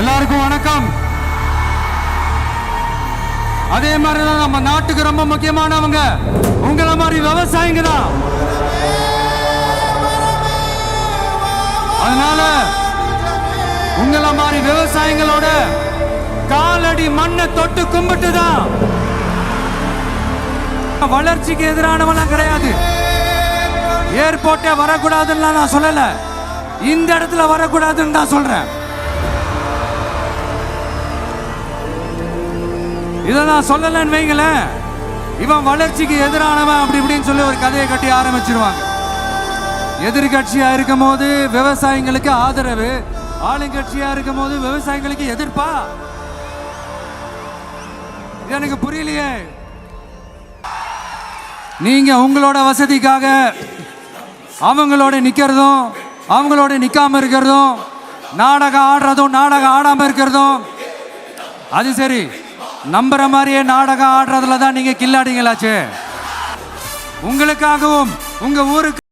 எல்லாருக்கும் வணக்கம். அதே மாதிரி தான் நம்ம நாட்டுக்கு ரொம்ப முக்கியமானவங்க. உங்களை மாதிரி விவசாயிங்க தான். அதனால உங்களை மாதிரி விவசாயிகளோட காலடி மண்ணை தொட்டு கும்பிட்டு தான் வளர்ச்சிக்கு எதிரானவெல்லாம் கிடையாது. ஏர்போர்ட்டே வரக்கூடாதுன்னு நான் சொல்லல. இந்த இடத்துல வரக்கூடாதுன்னு தான் சொல்றேன். இதை நான் சொல்லலைன்னு வைங்களேன். இவன் வளர்ச்சிக்கு எதிரானவன் அப்படி இப்படின்னு சொல்லி ஒரு கதையை கட்டி ஆரம்பிச்சிருவாங்க. எதிர்கட்சியா இருக்கும் போது விவசாயிங்களுக்கு ஆதரவு ஆளுங்கட்சியா இருக்கும் போது விவசாயிகளுக்கு எதிர்ப்பா? எனக்கு புரியலையே. நீங்க உங்களோட வசதிக்காக அவங்களோட நிக்கிறதும் அவங்களோட நிக்காம இருக்கிறதும் நாடகம் ஆடுறதும் நாடகம் ஆடாம இருக்கிறதும் அது சரி. நம்புற மாதிரியே நாடகம் ஆடுறதுல தான் நீங்க கில்லாடிங்களாச்சு. உங்களுக்காகவும் உங்க ஊருக்கு